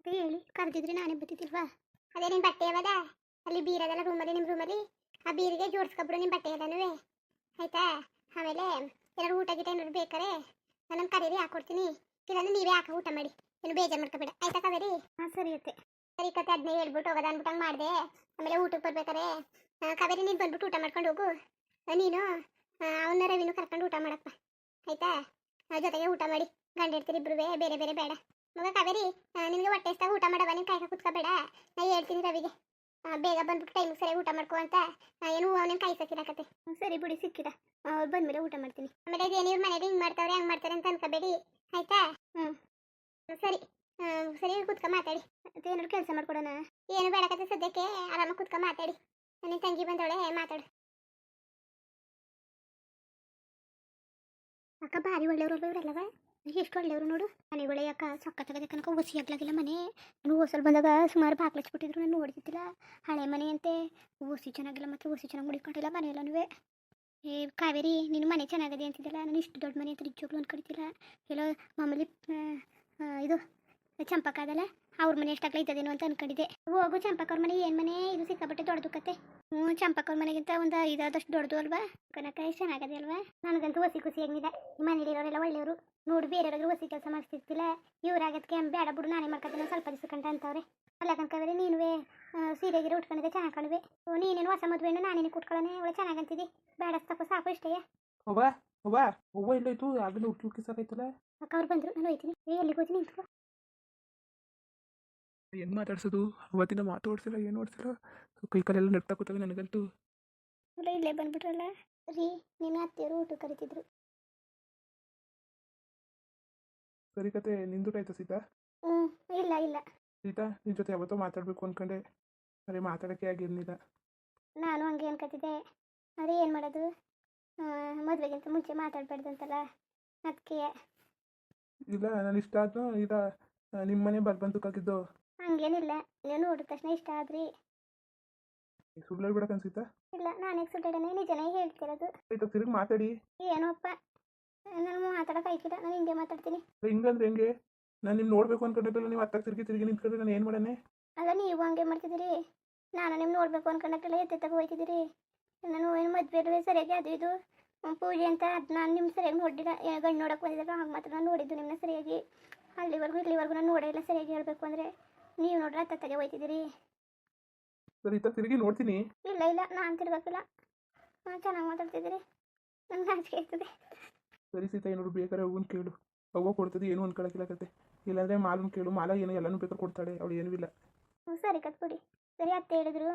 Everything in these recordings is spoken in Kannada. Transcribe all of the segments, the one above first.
ಮತ್ತೆ ಹೇಳಿ ಕರೆದಿದ್ರೆ ನಾನೇ ಬತ್ತಿದ್ದಿಲ್ವಾ ಅದೇ ನಿಮ್ಮ ಬಟ್ಟೆ ಅವದ? ಅಲ್ಲಿ ಬೀರ್ ಅದಲ್ಲ ರೂಮಲ್ಲಿ ನಿಮ್ಮ ರೂಮಲ್ಲಿ ಆ ಬೀರಿಗೆ ಜೋಡ್ಸ್ಕೊಬ್ರು ನಿಮ್ಮ ಬಟ್ಟೆ ಎಲ್ಲನೂ ಆಯ್ತಾ? ಆಮೇಲೆ ಏನಾದ್ರು ಊಟ ಗೀಟ ಏನಾದ್ರು ಬೇಕಾರೆ ನಾನು ಕರೀರಿ ಹಾಕೊಡ್ತೀನಿ ಇಲ್ಲಾಂದ್ರೆ ನೀವೇ ಹಾಕೋ ಊಟ ಮಾಡಿ. ಏನು ಬೇಜಾರು ಮಾಡ್ಕೋಬೇಡ. ಆಯ್ತಾ ಕಾವೇರಿ? ಹಾಂ ಸರಿ ಅತ್ತೆ. ಸರಿ ಕತೆ ಅದನ್ನೇ ಹೇಳ್ಬಿಟ್ಟು ಹೋಗೋದು ಅಂದ್ಬಿಟ್ಟು ಹಂಗೆ ಮಾಡಿದೆ. ಆಮೇಲೆ ಊಟಕ್ಕೆ ಬರ್ಬೇಕಾರೆ ಕಬೇರಿ ಕಾವೇರಿ ನೀನು ಬಂದ್ಬಿಟ್ಟು ಊಟ ಮಾಡ್ಕೊಂಡು ಹೋಗು. ನೀನು ಅವನ ರವಿನೂ ಕರ್ಕೊಂಡು ಊಟ ಮಾಡಪ್ಪ. ಆಯ್ತಾ? ಜೊತೆಗೆ ಊಟ ಮಾಡಿ. ಗಂಡ ಇರ್ತೀರಿ ಇಬ್ರು ಬೇರೆ ಬೇರೆ ಬೇಡ. ಮಗ ಕಾವೇರಿ ನಿಮಗೆ ನಿನಗೆ ಹೊಟ್ಟೆ ಎಷ್ಟಾಗ ಊಟ ಮಾಡವ ನೀನು ಕಾಯ್ಕ ಕುತ್ಕೋಬೇಡ. ನಾ ಹೇಳ್ತೀನಿ ರವಿಗೆ. ಬೇಗ ಬಂದ್ಬಿಟ್ಟು ಟೈಮ್ ಸರಿ ಊಟ ಮಾಡ್ಕೊ ಅಂತ. ಏನು ಅವನೇನು ಕಾಯ್ಸಕ್ಕಿಲ್ಲ ಕತೆ. ಹ್ಮ್, ಸರಿ ಬಿಡಿ ಸಿಕ್ಕಿದ. ಅವ್ರು ಬಂದ್ಮೇಲೆ ಊಟ ಮಾಡ್ತೀನಿ. ಆಮೇಲೆ ಇದೇನು ಇವ್ರ ಮನೇಲಿ ಹಿಂಗೆ ಮಾಡ್ತಾವ್ರೆ ಹಂಗೆ ಮಾಡ್ತಾರೆ ಅಂತ ಅನ್ಕೋಬೇಡಿ. ಆಯ್ತಾ? ಹ್ಞೂ ಸರಿ. ಸರಿ ಕುತ್ಕೊ ಮಾತಾಡಿ. ಏನಾದ್ರು ಕೆಲಸ ಮಾಡ್ಕೊಡೋಣ? ಏನು ಬೇಡ ಕತೆ ಸದ್ಯಕ್ಕೆ. ಆರಾಮಾಗಿ ಕುತ್ಕೊ ಮಾತಾಡಿ. ನನ್ನ ತಂಗಿ ಬಂದವಳೆ ಮಾತಾಡು. ಅಕ್ಕ ಭಾರಿ ಒಳ್ಳೆಯವ್ರು ಇವರೆಲ್ಲವ ಎಷ್ಟು ಒಳ್ಳೆಯವರು ನೋಡು. ಮನೆ ಯಾಕ ಸಕ್ಕತ್ತಾಗದೆ ಕನಕ ಒಸಿ ಮನೆ. ನಾನು ಹೊಸಲ್ ಬಂದಾಗ ಸುಮಾರು ಬಾಗ್ಲಚ್ಬಿಟ್ಟಿದ್ರು ನಾನು ನೋಡ್ತಿದ್ದಿಲ್ಲ. ಹಳೆ ಮನೆ ಅಂತೆ. ಒಸಿ ಚೆನ್ನಾಗಿಲ್ಲ ಮತ್ತು ಒಸಿ ಚೆನ್ನಾಗಿ ಮುಡಿಕೊಂಡಿಲ್ಲ ಮನೆ ಏ ಕಾವೇರಿ ನಿನ್ನ ಮನೆ ಚೆನ್ನಾಗಿದೆ ಅಂತಿದ್ದಿಲ್ಲ ನಾನು ಇಷ್ಟು ದೊಡ್ಡ ಮನೆ ಅಂತ ನಿಜವಾಗ್ಲೂ ಅನ್ಕೊಳ್ತಿಲ್ಲ ಎಲ್ಲೋ ಮಾಮೂಲಿ ಇದು, ಚಂಪಕ ಅವ್ರ ಮನೆ ಎಷ್ಟಾಗ್ಲ ಇದ್ದದೇನೋ ಅಂತ ಅನ್ಕೊಂಡಿದ್ದೆ. ಹೋಗು ಚಂಪಕ ಅವ್ರ ಮನೆ ಏನು ಮನೆ? ಇದು ಸಿಕ್ಕಾಪಟ್ಟೆ ದೊಡ್ಡದು ಕತೆ ಹ್ಞೂ ಚಂಪಕ ಅವ್ರ ಮನೆಗಿಂತ ಒಂದು ಐದಾದಷ್ಟು ದೊಡ್ಡದು ಅಲ್ವಾ? ಕನಕ ಎಷ್ಟು ಚೆನ್ನಾಗದೆ ಅಲ್ವಾ? ನನಗಂತೂ ಹೊಸಿ ಖುಷಿ ಆಗಿದೆ ಈ ಮನೇಲಿರೋರೆಲ್ಲ ಒಳ್ಳೆಯವರು. ನೋಡಿ ಬೇರೆಯವ್ರಿಗೆ ಹೊಸಿ ಕೆಲಸ ಮಾಡಿಸ್ತಿರ್ತಿಲ್ಲ ಇವ್ರಾಗದಕ್ಕೆ ಬೇಡ ಬಿಡು ನಾನೇ ಮಾಡ್ಕೊತೀನಿ ಸ್ವಲ್ಪ ದಿವಸ ಕಂಟ ಅಂತವ್ರೆ. ಅಲ್ಲ ಕನಕವರೆ ನೀನುವೇ ಸೀರೆ ಗೀರೆ ಉಟ್ಕೊಂಡಿದ್ದೆ ಚೆನ್ನಾಗಿ ಕಾಣುವೆ. ಓ, ನೀನೇನು ಹೊಸ ಮದುವೆನು ನಾನೇನು ಕುಟ್ಕೊಳ್ಳೋಣ ಅವಳು ಚೆನ್ನಾಗಂತಿದ್ದಿ ಬೇಡ ತಪ್ಪು ಸಾಕು ಇಷ್ಟೇ. ಅವ್ವ ಅವ್ವ ಅವ್ವ ಇಲ್ಲೋಯ್ತು ಆಗಲೇ ಉಟ್ಟಿ ಉಟ್ಟಿ ಸಾಕೈತಲ್ಲ ಅಕ್ಕ ಅವ್ರು ಬಂದರು. ನಾನು ಹೋಯ್ತೀನಿ. ಎಲ್ಲಿಗೆ ಹೋಗ್ತೀನಿ ನಿಂತ್ಕೊ ಏನು ಮಾತಾಡ್ಸೋದು? ಅವತ್ತಿನ ಮಾತು ಓಡಿಸಿಲ್ಲ ಏನು ಓಡಿಸಿಲ್ಲ? ಕೈ ಕಾಲೆಲ್ಲ ನಡ್ತಾ ಕೂತವೆ ನನಗಂತೂ. ಅಲ್ಲ ಇಲ್ಲೇ ಬಂದ್ಬಿಟ್ರಲ್ಲ? ರೀ ನಿಮ್ಮ ಅತ್ತೆಯವರು ಊಟ ಕರಿತಿದ್ರು. ಸರಿ ಕತೆ ನಿಂದು ಆಯ್ತಾ ಸೀತಾ? ಹ್ಞೂ ಇಲ್ಲ ಇಲ್ಲ. ಸೀತಾ ನಿನ್ನ ಜೊತೆ ಯಾವತ್ತೋ ಮಾತಾಡಬೇಕು ಅಂದ್ಕೊಂಡೆ ಸರಿ ಮಾತಾಡೋಕ್ಕೆ ಆಗಿರಲಿಲ್ಲ. ನಾನು ಹಂಗೆ ಅನ್ಕೋತಿದ್ದೆ. ಅದೇ ಏನು ಮಾಡೋದು? ಮದುವೆಗಿಂತ ಮುಂಚೆ ಮಾತಾಡಬಾರ್ದಂತಲ್ಲ ಅದಕ್ಕೆ ಇಲ್ಲ ನಾನು ಇಷ್ಟ ನಿಮ್ಮ ಮನೆ ಬರ್ಬಂತಕ್ಕಾಗಿದ್ದು ಹಂಗೇನಿಲ್ಲ. ನೀನು ನೋಡಿದ ತಕ್ಷಣ ಇಷ್ಟ ಆದ್ರಿ. ಸುಳ್ಳು ಹೇಳ್ಬಿಡಕ್ಕೆ ಅನ್ಸಿತಾ ಇಲ್ಲ ನಾನೇ ಸುಳ್ಳೇನೆ ನಿಜನೇ ಹೇಳ್ತಿರೋದು. ಆಯ್ತು ತಿರುಗಿ ಮಾತಾಡಿ. ಏನೋಪ್ಪ? ನಾನು ಮಾತಾಡಕ ಆಯ್ತಿಲ್ಲ ನಾನು ಹಿಂಗೆ ಮಾತಾಡ್ತೀನಿ. ಹಿಂಗಂದ್ರೆ ಹೆಂಗೆ? ನಾನು ನಿಮ್ಮ ನೋಡಬೇಕು ಅನ್ಕೊಂಡಿದ್ದಲ್ಲ ನೀವು ಅತ್ತಾಗ ತಿರುಗಿ ತಿರುಗಿ ನಿಂತ್ಕೊಂಡ್ರೆ ನಾನು ಏನು ಮಾಡನೆ? ಅಲ್ಲ ನೀವು ಹಂಗೆ ಮಾಡ್ತಿದ್ದೀರಿ. ನಾನು ನಿಮ್ಮ ನೋಡಬೇಕು ಎತ್ತೆ ತಗೋ ಹೋಯ್ತಿದ್ದೀರಿ. ನಾನು ಏನು ಮದುವೆ ಸರಿಯಾಗಿ ಅದು ಇದು. ಪೂಜೆ ಅಂತ ಅದು ನಾನು ನಿಮ್ಮ ಸರಿಯಾಗಿ ನೋಡಿಲ್ಲ ಗಂಡು ನೋಡಕ್ಕೆ ಬಂದಿದ್ದಾಗ ಹಂಗೆ ಮಾತ್ರ ನಾನು ನೋಡಿದ್ದು ನಿಮ್ಮನ್ನ ಸರಿಯಾಗಿ. ಅಲ್ಲಿವರೆಗೂ ಇಲ್ಲಿವರೆಗೂ ನಾನು ನೋಡೇ ಇಲ್ಲ ಸರಿಯಾಗಿ ಹೇಳಬೇಕು ಅಂದರೆ. ನೀವು ನೋಡ್ರ ತಲೆ ಹೋಯ್ತಿದ್ದೀರಿ ಸರಿ ಇತ್ತ ತಿರುಗಿ ನೋಡ್ತೀನಿ. ಇಲ್ಲ ಇಲ್ಲ ನಾನು ತಿರ್ಗೋಕಿಲ್ಲ. ಚೆನ್ನಾಗಿ ಮಾತಾಡ್ತಿದ್ದೀರಿ. ನಂಗೆ ನಾಚಿಕೆ ಆಗ್ತದೆ. ಸರಿ ಸೀತಾ ಏನಾದ್ರು ಬೇಕಾದ್ರೆ ಹೋಗುನ್ ಕೇಳು. ಅವ್ವ ಕೊಡ್ತದೆ ಏನು ಅನ್ಕೊಳಕಿಲ್ಲ ಕತೆ. ಇಲ್ಲಾಂದ್ರೆ ಮಾಲು ಕೇಳು ಮಾಲ ಏನೋ ಎಲ್ಲಾನು ಬೇಕಾದ್ರೆ ಕೊಡ್ತಾಳೆ ಅವಳು ಏನೂ ಇಲ್ಲ. ಹ್ಞೂ ಸರಿ ಕತ್ಬಿಡಿ ಸರಿ ಅತ್ತೆ ಹೇಳಿದ್ರು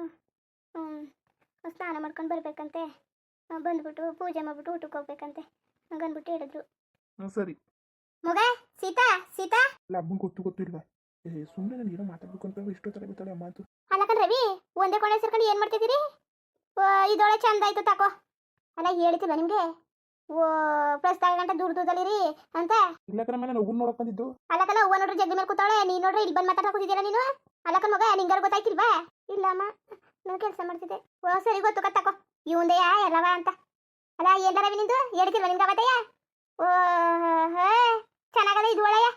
ಹ್ಞೂ ಸ್ನಾನ ಮಾಡ್ಕೊಂಡು ಬರಬೇಕಂತೆ. ಬಂದ್ಬಿಟ್ಟು ಪೂಜೆ ಮಾಡ್ಬಿಟ್ಟು ಊಟಕ್ಕೆ ಹೋಗ್ಬೇಕಂತೆ. ಹಂಗನ್ಬಿಟ್ಟು ಹೇಳಿದ್ರು. ಹ್ಞೂ ಸರಿ. ಮಗ ಸೀತಾ ಸೀತಾ? ಇಲ್ಲ ಹಬ್ಬಂಗೆ ಗೊತ್ತು ಗೊತ್ತಿಲ್ವಾ ಸುಮ್ಮನೆ ನಾನು ಏನೋ ಮಾತಾಡ್ಬೇಕು ಅಂತ ತಲೆ ಗೊತ್ತಾಳೆ ಅಮ್ಮ ಅಂತ. ಅಲ್ಲಕನ್ ರವಿ ಒಂದೇ ಕೊನೆ ಸೇರ್ಕೊಂಡು ಏನು ಮಾಡ್ತಿದ್ದೀರಿ? ಇದೊಳೆ ಚಂದ ಆಯ್ತು ತಕೋ. ಅಲ್ಲ ಹೇಳ್ತಿಲ್ಲ ನಿಮಗೆ? ಓ ಪ್ರಸ್ತಾವ ಗಂಟೆ ದೂರ ದೂರದಲ್ಲಿರಿ ಅಂತ? ಇಲ್ಲ ಕಣಮ್ಮ ನಾನು ಒಬ್ಬನ ನೋಡಕ್ ಬಂದಿದ್ದು. ಅಲ್ಲಕಲ್ಲ ಹೂವು ನೋಡ್ರಿ ಜಗ್ಗಿ ಮೇಲೆ ಕೂತಾಳೆ ನೀ ನೋಡ್ರಿ ಇಲ್ಲಿ ಬಂದು ಮಾತಾಡಕ್ ಕೂತಿದ್ದೀರಾ ನೀನು? ಅಲ್ಲಕನ್ ಮಗ ನಿಂಗಾರು ಗೊತ್ತಾಯ್ತಿಲ್ವಾ? ಇಲ್ಲ ಅಮ್ಮ ನಾನು ಕೆಲಸ ಮಾಡ್ತಿದ್ದೆ. ಓ ಸರಿ ಗೊತ್ತು ಕತ್ತಕೋ ಇವಂದೆಯ ಎಲ್ಲವ ಅಂತ. ಅಲ್ಲ ಎಲ್ಲ ರವಿ ನಿಂದು? ಹೇಳ್ತಿಲ್ವ ನಿಮ್ಗೆ ಅವತ್ತಯ್ಯ? ಓ ಹೇ ಚೆನ್ನಾಗದ ಇದು ಒಳ್ಳೆಯ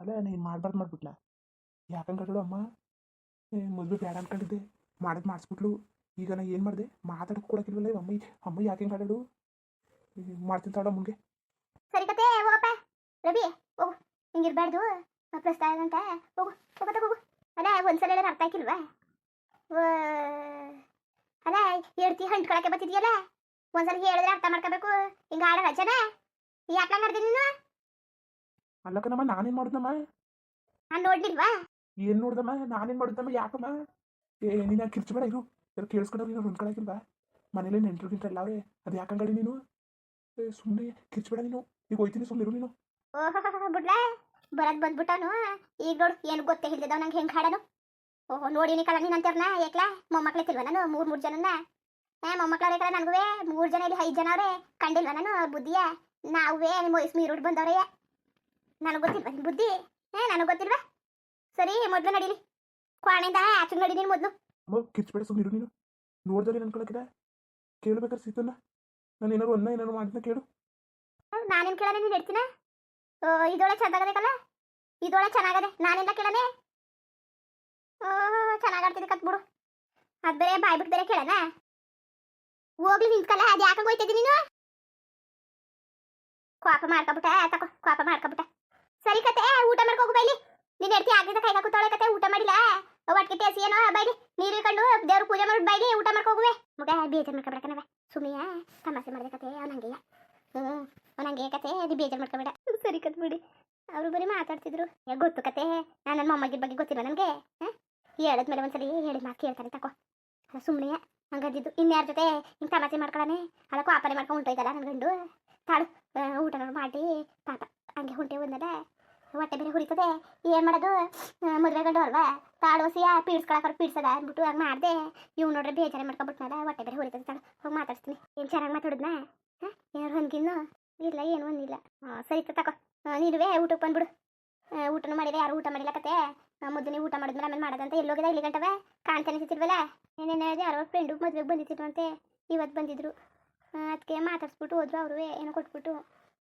ಅಲ್ಲ ನೀನು ಮಾಡ್ಬಾರ್ದು ಮಾಡ್ಬಿಟ್ಲಾ. ಯಾಕಂಗೆ ಅಮ್ಮ? ಏ ಮದುವೆ ಬೇಡ ಅನ್ಕೊಂಡಿದ್ದೆ. ಮಾಡೋದು ಮಾಡಿಸ್ಬಿಟ್ಲು. ಈಗ ನಾ ಏನು ಮಾಡಿದೆ? ಮಾತಾಡಕ್ಕೆ ಕೊಡಕ್ಕಿಲ್ವಲ್ಲ ಅಮ್ಮ ಅಮ್ಮ ಯಾಕೆ ಹಿಂಗೆ ಆಡಾಡು ಮಾಡ್ತೀನಿ ತಾಳ ಮುಂಗೆ ಸರಿ ಕತೆ, ಹೋಗಪ್ಪ. ರವಿ, ಹೋಗು. ಹಿಂಗಿರ್ಬಾರ್ದು ಪ್ರಸ್ತಾವ ಅಂತ. ಹೋಗು ಹೋಗತ್ತ ಹೋಗು. ಅಲ್ಲ ಒಂದ್ಸಲ ಎಲ್ಲ ಅರ್ಥ ಆಕಿಲ್ವಾ ಅಲ್ಲ ಹೇಳ್ತಿ ಹಂಟ್ಕೊಳಕ್ಕೆ ಬತ್ತಿದ್ಯಲ್ಲ ಒಂದ್ಸಲ ಹೇಳಿದ್ರೆ ಅರ್ಥ ಮಾಡ್ಕೋಬೇಕು. ಹಿಂಗೆ ಆಡೋ ರಜನ ಯಾಕೆ ಮಾಡ್ತೀನಿ ನೀನು? ಅಲ್ಲ ನಾನೇನ್ ಮಾಡುದಮ್ಮ ನಾನು ನೋಡ್ಲಿಲ್ವಾ? ಏನ್ ನೋಡ್ದಮ್ಮ ನಾನೇನ್ ಮಾಡಿದ್ದಮ್ಮ ಯಾಕಮ್ಮ? ಏ ನೀನು ಕಿರ್ಚಬೇಡ ಇರು. ಯಾರು ಕೇಳಿಸ್ಕೊಂಡವ್ರು ನೀನು ಹೊಂದ್ಕೊಳಕಿಲ್ವಾ ಮನೇಲಿ ನೆಂಟ್ರು ಗಿಂಟ್ರು ಎಲ್ಲ ಅವ್ರೆ. ಅದು ಯಾಕಂಗಡಿ ನೀನು? ಏ ಸುಮ್ಮನೆ ಕಿರ್ಚಬೇಡ ನೀನು. ಈಗ ಹೋಯ್ತೀನಿ ಸುಮ್ಮನೆ ಇರು ನೀನು. ಬಿಡ್ಲ. ಬರದ್ ಬಂದ್ಬಿಟ್ಟವನು ಈಗ ನೋಡು ಏನು ಗೊತ್ತೇ ಹಿಡ್ದವ್ ನಂಗೆ ಹೆಂಗೆ ಹಾಡನು. ಓಹೋ ನೋಡಿ ನೀ ನೀನು ನೀನಂತರ್ನ ಏಕ್ಲ? ಮೊಮ್ಮಕ್ಳು ತಿಲ್ವ ನಾನು? ಮೂರು ಮೂರು ಜನನ ಏ ಮೊಮ್ಮಕ್ಳವ್ರೆ ಕಲ ನನಗುವೆ? ಮೂರು ಜನ ಇಲ್ಲಿ ಐದು ಜನ ಅವ್ರೆ. ಕಂಡಿಲ್ವ ನಾನು ಬುದ್ಧಿಯ? ನಾವೇ ನಿಮ್ಮ ವಯಸ್ಸು ಮೀರುಡ್ ಬಂದವ್ರೆ. ನನಗೆ ಗೊತ್ತಿಲ್ವಾ? ನಿನ್ ಬುದ್ಧಿ? ಏ ನನಗೆ ಗೊತ್ತಿಲ್ವಾ? ಸರಿ ಮೊದಲು ನಡೀಲಿ. ಕ್ವಾಣಿಂದ ಆಚೆ ನಡಿ ನೀನು ಮೊದಲು. ಅಮ್ಮ ಕಿಚ್ಚಬೇಡ ಸುಮ್ಮನೆ ಇರು ನೀನು. ನೋಡ್ದಾಗ ಅನ್ಕೊಳಕಿಲ್ಲ ಕೇಳ್ಬೇಕಾದ್ರೆ ಸೀತನ್ನ ನಾನು ಏನಾದ್ರು ಅನ್ನ ಏನಾದ್ರು ಮಾಡಿದ್ನ ಕೇಳು. ನಾನೇನು ಕೇಳ ನೀನು ಹೇಳ್ತೀನ? ಇದೊಳೆ ಕಲ್ಲ ಇದೊಳೆ ಚೆನ್ನಾಗದೆ. ನಾನೆಲ್ಲ ಕೇಳನೆ? ಓಹ್ ಚೆನ್ನಾಗಿ ಆಡ್ತಿದ್ದೆ ಕತ್ ಬಿಡು ಅದ್ ಬೇರೆ ಬಾಯ್ ಬಿಟ್ಟು ಬೇರೆ ಕೇಳನ? ಹೋಗ್ಲಿ ನಿಂತ್ಕಲ್ಲ ಅದು ಯಾಕೆ ಹೋಯ್ತಿದ್ದಿ ನೀನು? ಕ್ವಾಪ ಮಾಡ್ಕೊಬಿಟ್ಟ ತಕೋ ಕ್ವಾಪ ಮಾಡ್ಕೊಬಿಟ್ಟ. ಸರಿ ಕತೆ, ಊಟ ಮಾಡ್ಕೊ ಹೋಗು ಬೈಲಿ. ನೀನ್ ಹೆಡ್ತಿ ಆಗಿದ್ದ ಕೈಗ ಕೂತಾಳೆ ಕತೆ, ಊಟ ಮಾಡಿಲ್ಲ. ಒಟ್ಟಿಗೆ ಟೇಸಿ ಏನೋ ಬೈಲಿ. ನೀರು ಕಂಡು ದೇವ್ರ ಪೂಜೆ ಮಾಡಿ ಬೈಲಿ, ಊಟ ಮಾಡ್ಕೋಗುವೆ. ಮಗ, ಬೇಜಾರ್ ಮಾಡ್ಕೊಬೇಕನವ ಸುಮಿಯ ತಮಾಷೆ ಮಾಡಿದ ಕತೆ ಅವನಂಗೆಯ ಹ್ಞೂ ಅವನಂಗೆ ಕತೆ, ಅದು ಬೇಜಾರ್ ಮಾಡ್ಕೊಬೇಡ ಸರಿ ಕತ್ ಬಿಡಿ. ಅವರು ಬರೀ ಮಾತಾಡ್ತಿದ್ರು. ಗೊತ್ತು ಕತೆ ನಾನು ನನ್ನ ಮೊಮ್ಮಗಿನ ಬಗ್ಗೆ ಗೊತ್ತಿಲ್ಲ ನನಗೆ? ಹೇಳಿದ್ಮೇಲೆ ಒಂದ್ಸಲಿ ಹೇಳಿದ ಮಾತು ಕೇಳ್ತಾರೆ ತಕೋ. ಸುಮ್ಮನೆ ಹಂಗಂದಿದ್ದು. ಇನ್ಯಾರ ಜೊತೆ ಹಿಂಗೆ ತಮಾಷೆ ಮಾಡ್ಕೊಳ್ಳಾನೆ ಅದಕ್ಕೂ ಆಪನೆ ಮಾಡ್ಕೊಂಡು ನನ್ನ ಗಂಡು? ತಾಳು, ಊಟ ಮಾಡಿ ಪಾಪ. ಹಂಗೆ ಹೊಂಟೆ ಒಂದಲ್ಲ. ಹೊಟ್ಟೆ ಬೇರೆ ಹುರಿತದೆ. ಏನು ಮಾಡೋದು? ಮದುವೆ ಗಂಡು ಅಲ್ವಾ? ಯಾ ಪೀಡ್ಸ್ಕೊಳಕ್ಕೆ ಪೀಡ್ಸದ ಅಂದ್ಬಿಟ್ಟು ಹಂಗೆ ಮಾಡಿದೆ. ಇವ್ ನೋಡ್ರೆ ಬೇಜಾರ ಮಾಡ್ಕೊಬಿಟ್ನಲ್ಲ ಹೊಟ್ಟೆ ಬೇರೆ ಹುರಿತದೆ ತಾಳು. ಹೋಗಿ ಮಾತಾಡ್ತೀನಿ ಏನು ಚೆನ್ನಾಗಿ ಮಾತಾಡಿದ್ನಾ? ಹಾಂ? ಏನಾರು ಹೊಂದ್ಕಿನ್ನು ಇಲ್ಲ, ಏನು ಒಂದಿಲ್ಲ ಹಾಂ ಸರಿ ತಕೋ. ನೀನುವೇ, ಊಟಕ್ಕೆ ಬಂದ್ಬಿಡು. ಊಟನೂ ಮಾಡಿದೆ ಯಾರು ಊಟ ಮಾಡಿಲ್ಲ ಕತೆ. ಮೊದಲನೇ ಊಟ ಮಾಡಿದ್ಮೇಲೆ ಆಮೇಲೆ ಮಾಡೋದಂತ ಎಲ್ಲೋಗಿದೆ ಇಲ್ಲಿ ಗಂಟವೆ ಕಾಣ್ತಾನೆ ಸಿತ್ತಿಲ್ವಲ್ಲ ಏನೇನು ಯಾರೋ ಫ್ರೆಂಡು ಮದುವೆಗೆ ಅಂತೆ. ಇವತ್ತು ಬಂದಿದ್ರು. ಅದಕ್ಕೆ ಮಾತಾಡ್ಸ್ಬಿಟ್ಟು ಹೋದ್ರು ಅವರು ಏನೋ ಕೊಟ್ಬಿಟ್ಟು.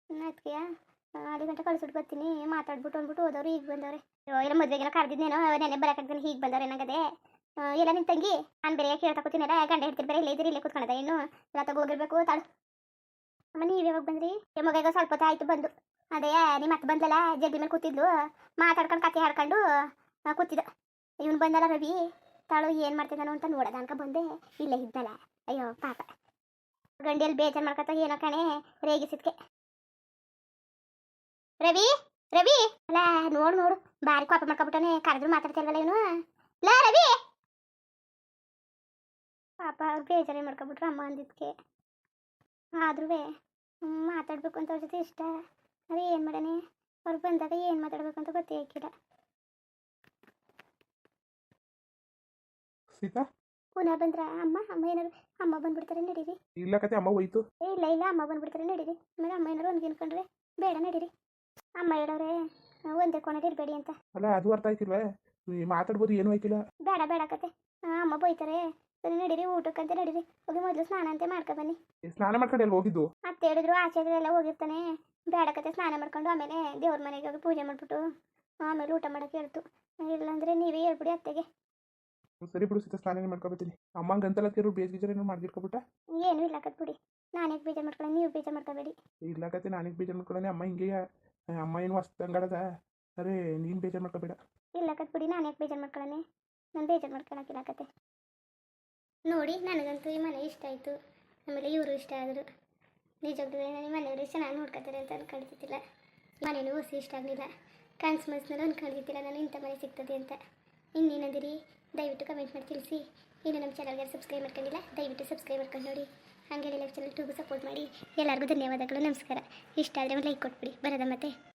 ಅದಕ್ಕೆ ಅಲ್ಲಿ ಗಂಟೆ ಕಳ್ಸಿಟ್ಟು ಬರ್ತೀನಿ. ಮಾತಾಡ್ಬಿಟ್ಟು ಅಂದ್ಬಿಟ್ಟು ಹೋದವ್ರು ಈಗ ಬಂದವ್ರೆ. ಇಲ್ಲ ಮದುವೆಗೆಲ್ಲ ಕರೆದಿದ್ದೇನೋ ನೆನೆ ಬರೋಕ್ಕಾಗ್ತಾನೆ ಹೀಗೆ ಬಂದವ್ರೆ ಏನಾಗದೆ ಎಲ್ಲ ನಿನ್ ತಂಗಿ? ನಾನು ಬೇರೆ ಕೇಳ್ತಾ ಕೂತೀನಲ್ಲ ಗಂಡ ಹೇಳ್ತಿರ್ ಬೇರೆ ಇಲ್ಲ ಇದ್ರಿ ಇಲ್ಲೇ ಕೂತ್ಕೊಂಡದ ಏನು ಎಲ್ಲ ತಗೋಗಿರ್ಬೇಕು, ತಾಳು. ಅಮ್ಮ, ನೀವು ಯಾವಾಗ ಬಂದ್ರಿ? ಏ ಮಗ ಈಗ ಸ್ವಲ್ಪ ಹೊತ್ತು ಆಯ್ತು, ಬಂದು. ಅದೇ ನಿಮ್ಮ ಮತ್ತೆ ಬಂದಲ್ಲ ಜಲ್ದಿ ಮೇಲೆ ಕೂತಿದ್ಲು. ಮಾತಾಡ್ಕೊಂಡು ಕತೆ ಹಾಡ್ಕೊಂಡು ಕೂತಿದ್ದ. ಇವನು ಬಂದಲ್ಲ ರವಿ. ತಾಳು, ಏನು ಮಾಡ್ತಿದ್ದಾನು ಅಂತ ನೋಡೋದ ಅನ್ಕ ಬಂದೆ. ಇಲ್ಲೇ ಇದ್ದಲ್ಲ. ಅಯ್ಯೋ, ಪಾಪ. ಗಂಡಿಯಲ್ಲಿ ಬೇಜಾರು ಮಾಡ್ಕೊತ ಏನೋ ಕಣೆ, ರೇಗಿಸಿದ್ಕೆ. ರವಿ ರವಿ. ಅಲ್ಲ ನೋಡು ನೋಡು. ಬಾರಿ ಕೋಪ ಮಾಡ್ಕೊಬಿಟ್ಟಾನೆ ಕರೆದ್ರು ಮಾತಾಡ್ತಿಲ್ವಲ್ಲ ಏನು ಲಾ ರವಿ. ಪಾಪ ಬೇಜಾರೇ ಮಾಡ್ಕೊಬಿಟ್ರು ಅಮ್ಮ ಅಂದಿದ್ಕೆ. ಆದ್ರೂ ಮಾತಾಡ್ಬೇಕು ಅಂತ ಅವ್ರ ಜೊತೆ ಇಷ್ಟ. ಅದೇ ಏನು ಮಾಡನೆ ಅವ್ರು ಬಂದಾಗ ಏನು ಮಾತಾಡ್ಬೇಕು ಅಂತ ಗೊತ್ತೇ ಆಗಿಲ್ಲ ಸೀತಾ? ಪುನಃ ಬಂದ್ರ? ಅಮ್ಮ ಅಮ್ಮ ಏನಾರು ಅಮ್ಮ ಬಂದ್ಬಿಡ್ತಾರೆ ನಡೀರಿ. ಇಲ್ಲ ಕತೆ ಅಮ್ಮ ಹೋಯ್ತು. ಏ ಇಲ್ಲ ಇಲ್ಲ ಅಮ್ಮ ಬಂದ್ಬಿಡ್ತಾರೆ ನಡೀರಿ. ಆಮೇಲೆ ಅಮ್ಮ ಏನಾರು ಒಂದು ಗಿನ್ಕೊಂಡ್ರೆ ಬೇಡ ನಡೀರಿ. ಅಮ್ಮ ಹೇಳೋರೆ ಒಂದೇ ಇರಬೇಡಿ ಅಂತ. ಅಲ್ಲ ಅದು ಅರ್ಥ ಆಯ್ತಿಲ್ವೇ? ನೀ ಮಾತಾಡ್ಬೋದು ಏನು ಆಯ್ತಿಲ್ಲ. ಬೇಡ ಬೇಡ ಕತೆ. ಅಮ್ಮ ಬೈತಾರೆ ಸರಿ ನಡೀರಿ ಊಟಕ್ಕಂತ ನಡೀರಿ. ಹೋಗಿ ಮೊದಲು ಸ್ನಾನ ಅಂತ ಮಾಡ್ಕೊ ಬನ್ನಿ. ಸ್ನಾನ ಮಾಡ್ಕೊಂಡು ಎಲ್ಲ ಹೋಗಿದ್ದು? ಅತ್ತೆ ಹೇಳಿದ್ರು ಎಲ್ಲ ಹೋಗಿರ್ತಾನೆ. ಬೇಡ ಕತೆ ಸ್ನಾನ ಮಾಡ್ಕೊಂಡು ಆಮೇಲೆ ದೇವ್ರ ಮನೆಗೆ ಹೋಗಿ ಪೂಜೆ ಮಾಡ್ಬಿಟ್ಟು ಆಮೇಲೆ ಊಟ ಮಾಡಕ್ಕೆ ಹೇಳ್ತು. ಇಲ್ಲಾಂದ್ರೆ ನೀವೇ ಹೇಳ್ಬಿಡಿ ಅತ್ತೆಗೆ. ಸರಿ ಬಿಡು ಸೀತಾ ಸ್ನಾನ ಮಾಡ್ಕೊಬಿಡ್ತೀನಿ ಅಮ್ಮಂಗೆ ಅಂತಲ್ಲ ತಿರು ಬೇಜ್ ಗೀಜರ್ ಏನೋ ಮಾಡ್ದಿರ್ಕೊಬಿಟ್ಟ ಏನು ಇಲ್ಲ ಕತ್ಬಿಡಿ ನಾನೇ ಬೀಜ ಮಾಡ್ಕೊಳ್ಳಿ ನೀವು ಬೀಜ ಮಾಡ್ಕೊಬೇಡಿ. ಇಲ್ಲ ಕತೆ ನಾನೇ ಬೀಜ ಮಾಡ್ಕೊಳ್ಳೋಣ ಅಮ್ಮ ಹಿಂಗೆ ಅಮ್ಮ ಏನು ಹೊಸ್ದಂಗಡದ ಅರೆ, ನೀನು ಬೇಜಾರು ಮಾಡ್ಕೋಬೇಡ. ಇಲ್ಲ ಕಟ್ಬಿಡಿ ನಾನು ಯಾಕೆ ಬೇಜಾರು ಮಾಡ್ಕೊಳ್ಳೋಣ ನಾನು ಬೇಜಾರು ಮಾಡ್ಕೊಳಕ್ಕಿಲ್ಲ ಕತೆ. ನೋಡಿ, ನನಗಂತೂ ಈ ಮನೆ ಇಷ್ಟ ಆಯಿತು. ಆಮೇಲೆ ಇವರು ಇಷ್ಟ ಆದರು. ನಿಜವಾಗ್ಲೂ ನನ್ನ ಮನೆಯವರು ಚೆನ್ನಾಗಿ ನೋಡ್ಕೊತಾರೆ ಅಂತ ಅನ್ಕೊಂಡಿದ್ದಿಲ್ಲ ಮನೇನು ಹೊಸ ಇಷ್ಟ ಆಗಲಿಲ್ಲ. ಕನ್ಸು ಮನ್ಸಿನಲ್ಲಿ ಅನ್ಕೊಂಡಿದ್ದಿಲ್ಲ ನಾನು ಇಂಥ ಮನೆ ಸಿಗ್ತದೆ ಅಂತ. ಇನ್ನೇನಂದಿರಿ ದಯವಿಟ್ಟು ಕಮೆಂಟ್ ಮಾಡಿ ತಿಳಿಸಿ. ಇನ್ನು ನಮ್ಮ ಚಾನಲ್ಗೆ ಸಬ್ಸ್ಕ್ರೈಬ್ ಮಾಡ್ಕೊಂಡಿಲ್ಲ, ದಯವಿಟ್ಟು ಸಬ್ಸ್ಕ್ರೈಬ್ ಮಾಡ್ಕೊಂಡು ನೋಡಿ. ಹಾಗೆ ಲೈಫ್ ಚಾನಲ್ ಟೂಗೂ ಸಪೋರ್ಟ್ ಮಾಡಿ. ಎಲ್ಲರಿಗೂ ಧನ್ಯವಾದಗಳು. ನಮಸ್ಕಾರ. ಇಷ್ಟ ಆದರೆ ಒಂದು ಲೈಕ್ ಕೊಟ್ಬಿಡಿ. ಬರೋದ ಮತ್ತೆ.